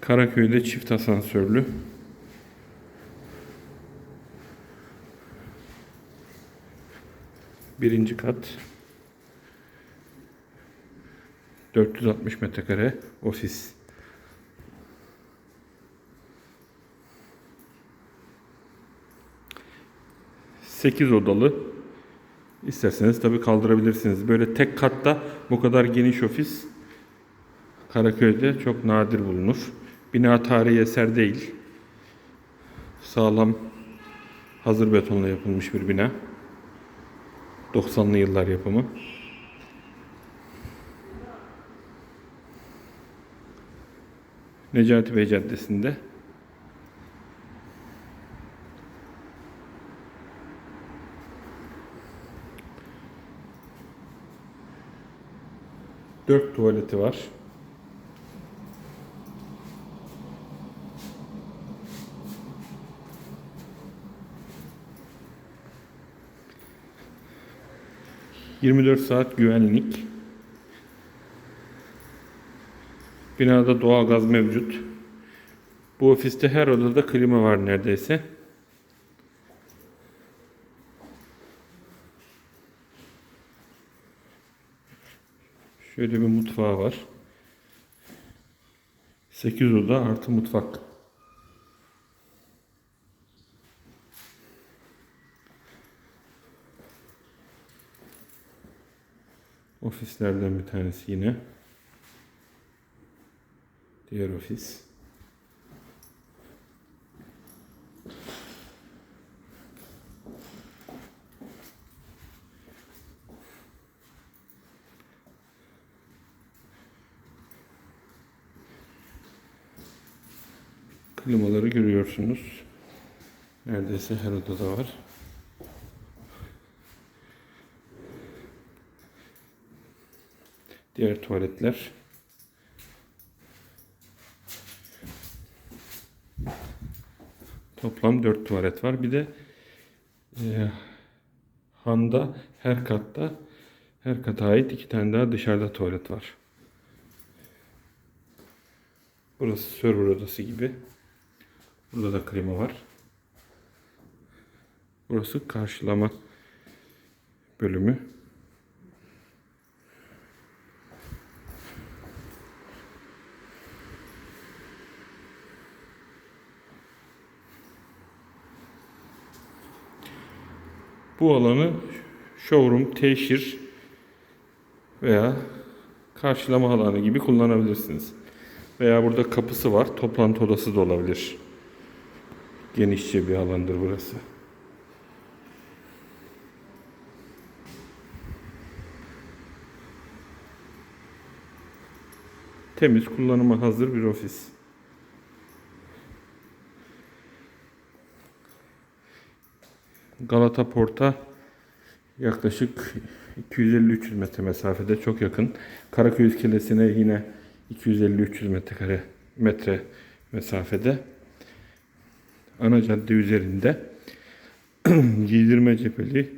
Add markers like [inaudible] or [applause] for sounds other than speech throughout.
Karaköy'de çift asansörlü. Birinci kat. 460 metrekare ofis. Sekiz odalı. İsterseniz tabii kaldırabilirsiniz. Böyle tek katta bu kadar geniş ofis Karaköy'de çok nadir bulunur. Bina tarihi eser değil. Sağlam hazır betonla yapılmış bir bina. 90'lı yıllar yapımı. Necati Bey Caddesi'nde. Dört tuvaleti var. ...24 saat güvenlik... ...binada doğalgaz mevcut... ...bu ofiste her odada klima var neredeyse... Şöyle bir mutfağı var. 8 oda artı mutfak. Ofislerden bir tanesi yine. Diğer ofis. Klimaları görüyorsunuz. Neredeyse her odada var. Diğer tuvaletler. Toplam 4 tuvalet var. Bir de e, handa her katta her kata ait iki tane daha dışarıda tuvalet var. Burası server odası gibi. Burada da klima var. Burası karşılama bölümü. Bu alanı showroom, teşhir veya karşılama alanı gibi kullanabilirsiniz. Veya burada kapısı var, toplantı odası da olabilir. Genişçe bir alandır burası. Temiz, kullanıma hazır bir ofis. Galata Port'a yaklaşık 250-300 metre mesafede çok yakın. Karaköy iskelesine yine 250-300 metrekare metre mesafede. Ana cadde üzerinde [clears throat] giydirme cepheli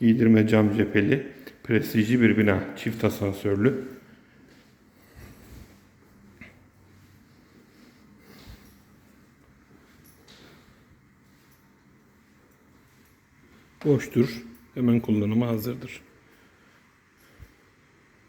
giydirme cam cepheli prestijli bir bina. Çift asansörlü. Boştur. Hemen kullanıma hazırdır.